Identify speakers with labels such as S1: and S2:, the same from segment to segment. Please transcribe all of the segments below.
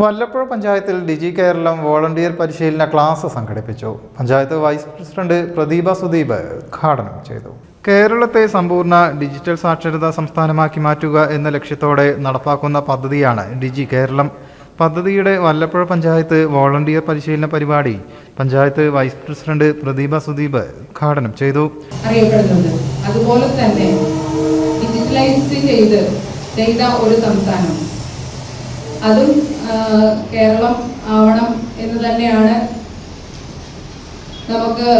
S1: വല്ലപ്പുഴ പഞ്ചായത്തിൽ ഡിജി കേരളം വോളണ്ടിയർ പരിശീലന ക്ലാസ് സംഘടിപ്പിച്ചു. പഞ്ചായത്ത് വൈസ് പ്രസിഡന്റ് പ്രദീപ സുദീപ് ഉദ്ഘാടനം ചെയ്തു. കേരളത്തെ സമ്പൂർണ ഡിജിറ്റൽ സാക്ഷരതാ സംസ്ഥാനമാക്കി മാറ്റുക എന്ന ലക്ഷ്യത്തോടെ നടപ്പാക്കുന്ന പദ്ധതിയാണ് ഡിജി കേരളം. പദ്ധതിയുടെ വല്ലപ്പുഴ പഞ്ചായത്ത് വോളണ്ടിയർ പരിശീലന പരിപാടി പഞ്ചായത്ത് വൈസ് പ്രസിഡന്റ് പ്രദീപ സുദീപ് ഉദ്ഘാടനം ചെയ്തു.
S2: അതുപോലെ തന്നെ ഡിജിറ്റലൈസ് ചെയ്ത് ഒരു സംസ്ഥാനം. അതും കേരളം ആവണം എന്ന് തന്നെയാണ് നമുക്ക്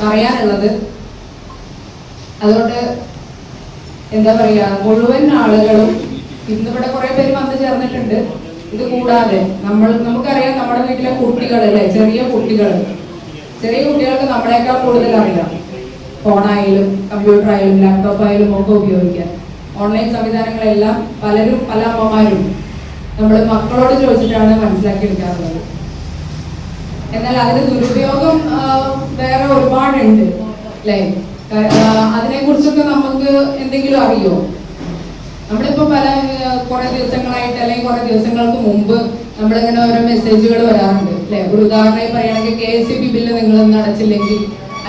S2: പറയാനുള്ളത്. അതുകൊണ്ട് എന്താ പറയാ മുഴുവൻ ആളുകളും ഇന്നിവിടെ കുറെ പേര് വന്നു ചേർന്നിട്ടുണ്ട്. ഇത് കൂടാതെ നമ്മൾ നമുക്കറിയാം നമ്മുടെ വീട്ടിലെ കുട്ടികൾ അല്ലെ ചെറിയ കുട്ടികൾ. ചെറിയ കുട്ടികൾക്ക് നമ്മളെക്കാൾ കൂടുതൽ അറിയാം. ഫോണായാലും കമ്പ്യൂട്ടർ ആയാലും ലാപ്ടോപ്പ് ആയാലും ഒക്കെ ഉപയോഗിക്കാൻ. ഓൺലൈൻ സംവിധാനങ്ങളെല്ലാം പലരും പല അമ്മമാരും നമ്മൾ മക്കളോട് ചോദിച്ചിട്ടാണ് മനസ്സിലാക്കിയെടുക്കാറുള്ളത് എന്നാൽ അതിന് ദുരുപയോഗം വേറെ ഒരുപാടുണ്ട്. അല്ലേ? അതിനെ കുറിച്ചൊക്കെ നമുക്ക് എന്തെങ്കിലും അറിയോ? നമ്മളിപ്പോ പല കുറെ ദിവസങ്ങളായിട്ട് അല്ലെങ്കിൽ കുറെ ദിവസങ്ങൾക്ക് മുമ്പ് നമ്മളിങ്ങനെ ഓരോ മെസ്സേജുകൾ വരാറുണ്ട്. അല്ലെ? ഒരു ഉദാഹരണമായി പറയുകയാണെങ്കിൽ K S C B bill നിങ്ങൾ ഇന്ന് അടച്ചില്ലെങ്കിൽ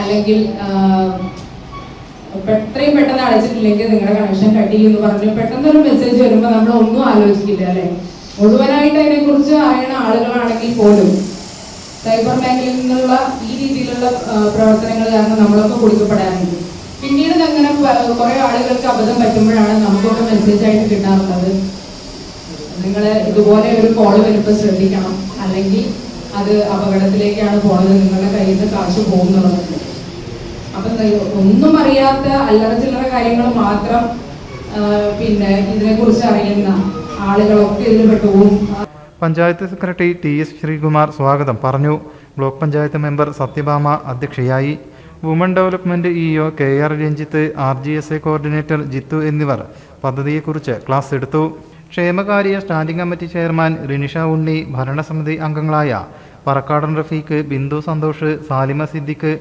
S2: അല്ലെങ്കിൽ എത്രയും പെട്ടെന്ന് അടച്ചിട്ടില്ലെങ്കിൽ നിങ്ങളുടെ കണക്ഷൻ കട്ട് ചെയ്യുമെന്ന് പറഞ്ഞു പെട്ടെന്ന് ഒരു മെസ്സേജ് വരുമ്പോൾ നമ്മൾ ഒന്നും ആലോചിക്കില്ല അല്ലെ? മുഴുവനായിട്ട് അതിനെ കുറിച്ച് അറിയണ ആളുകളാണെങ്കിൽ പോലും സൈബർ മേഖലയിൽ നിന്നുള്ള ഈ രീതിയിലുള്ള പ്രവർത്തനങ്ങൾ കാരണം നമ്മളൊക്കെ കുടിക്കപ്പെടാറുണ്ട്. പിന്നീട് അങ്ങനെ കുറെ ആളുകൾക്ക് അബദ്ധം പറ്റുമ്പോഴാണ് നമുക്കൊക്കെ മെസ്സേജ് ആയിട്ട് കിട്ടാറുള്ളത്. നിങ്ങൾ ഇതുപോലെ ഒരു കോൾ വരുമ്പോൾ ശ്രദ്ധിക്കണം. അല്ലെങ്കിൽ അത് അപകടത്തിലേക്കാണ് പോണത്. നിങ്ങളുടെ കയ്യിൽ നിന്ന് കാശ് പോകുന്നുള്ളത് അപ്പൊ ഒന്നും അറിയാത്ത അല്ലറ ചില്ലറ കാര്യങ്ങൾ മാത്രം പിന്നെ ഇതിനെക്കുറിച്ച് അറിയുന്ന ആളുകളൊക്കെ
S1: panchayat secretary T S Sreekumar സ്വാഗതം പറഞ്ഞു. ബ്ലോക്ക് പഞ്ചായത്ത് മെമ്പർ സത്യഭാമ അധ്യക്ഷയായി. Woman development EO K R Ranjith R G S A coordinator Jithu എന്നിവർ പദ്ധതിയെക്കുറിച്ച് ക്ലാസ് എടുത്തു. ക്ഷേമകാര്യ standing committee chairman Rinisha Unni ഭരണസമിതി അംഗങ്ങളായ Parakkadan Rafeeq Bindu Santhosh Salima Siddique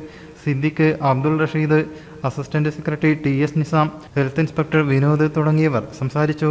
S1: Siddique Abdul Rasheed assistant secretary T S Nizam health inspector Vinod തുടങ്ങിയവർ സംസാരിച്ചു.